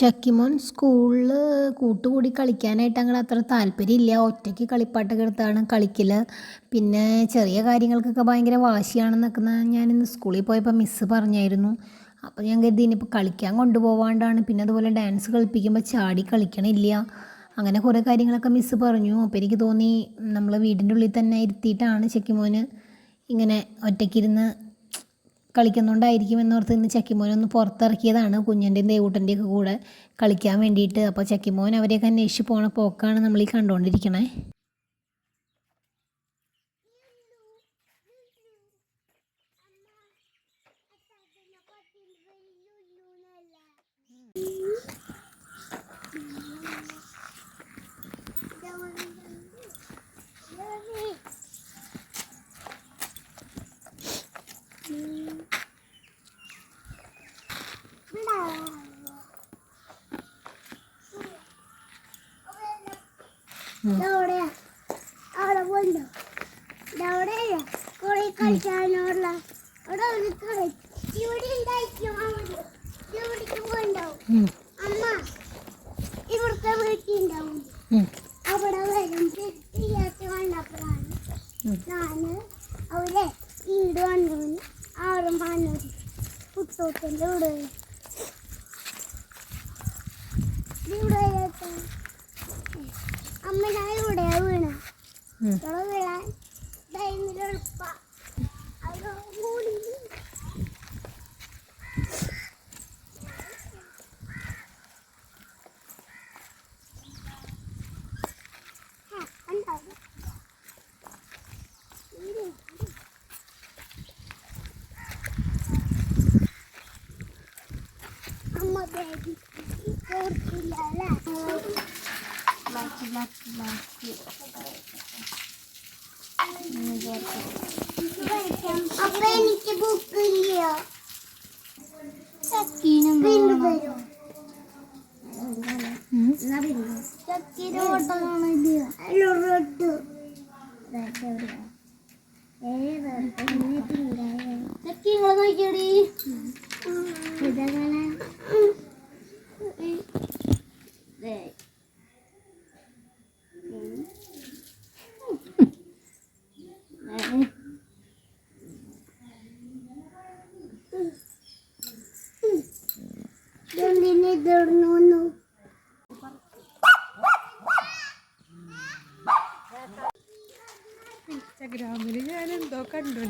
ചക്കിമോൻ സ്കൂളിൽ കൂട്ടുകൂടി കളിക്കാനായിട്ട് അങ്ങനെ അത്ര താല്പര്യമില്ല. ഒറ്റയ്ക്ക് കളിപ്പാട്ടൊക്കെ എടുത്താണ് കളിക്കൽ പിന്നെ ചെറിയ കാര്യങ്ങൾക്കൊക്കെ ഭയങ്കര വാശിയാണെന്നൊക്കെ ഞാൻ ഇന്ന് സ്കൂളിൽ പോയപ്പോൾ മിസ്സ് പറഞ്ഞായിരുന്നു. അപ്പോൾ ഞാൻ കരുതി ഇനിയിപ്പോൾ കളിക്കാൻ കൊണ്ടുപോവാണ്ടാണ്. പിന്നെ അതുപോലെ ഡാൻസ് കളിപ്പിക്കുമ്പോൾ ചാടി കളിക്കണില്ല. അങ്ങനെ കുറേ കാര്യങ്ങളൊക്കെ മിസ്സ് പറഞ്ഞു. അപ്പോൾ എനിക്ക് തോന്നി നമ്മൾ വീടിന്റെ ഉള്ളിൽ തന്നെ ഇരുത്തിയിട്ടാണ് ചക്കിമോന് ഇങ്ങനെ ഒറ്റയ്ക്കിരുന്ന് കളിക്കുന്നുണ്ടായിരിക്കും എന്നോർത്ത് ഇന്ന് ചക്കിമോനൊന്ന് പുറത്തിറക്കിയതാണ് കുഞ്ഞന്റെയും ദേവൂട്ടന്റെയും ഒക്കെ കൂടെ കളിക്കാൻ വേണ്ടിയിട്ട്. അപ്പോൾ ചക്കിമോൻ അവരെയൊക്കെ അന്വേഷിച്ച് പോണ പോക്കാണ് നമ്മൾ ഈ കണ്ടുകൊണ്ടിരിക്കണേ. അവിടെ പോയിണ്ടോ? ഇതവിടെയാ? കുറെ കളിക്കാനുള്ള അവിടെ ഒരു. ഇവിടെ ഉണ്ടായിരിക്കും. ഇവിടേക്ക് പോയിണ്ടാവും. അമ്മ ഇവിടുത്തെ വീട്ടിലുണ്ടാവും ഉം, അവിടെ വരും ചെയ്യാത്ത കണ്ടപ്പോഴാണ് ഉം. ഞാൻ അവരെ വീട് വന്നു ആറും വന്നത് കുട്ടൂട്ടന്റെ ഇവിടെ. ഇവിടെ. അമ്മ ഞാൻ ഇവിടെ വീണ വീഴാൻ എളുപ്പ അപ്പൊ എനിക്ക് ബുക്ക് ഇല്ല വീണ്ടും വരും ഉം. ചക്കിയുടെ ഓട്ടമാണ് ഇത് ഇൻസ്റ്റാഗ്രാമിൽ ഞാൻ എന്തോ കണ്ടു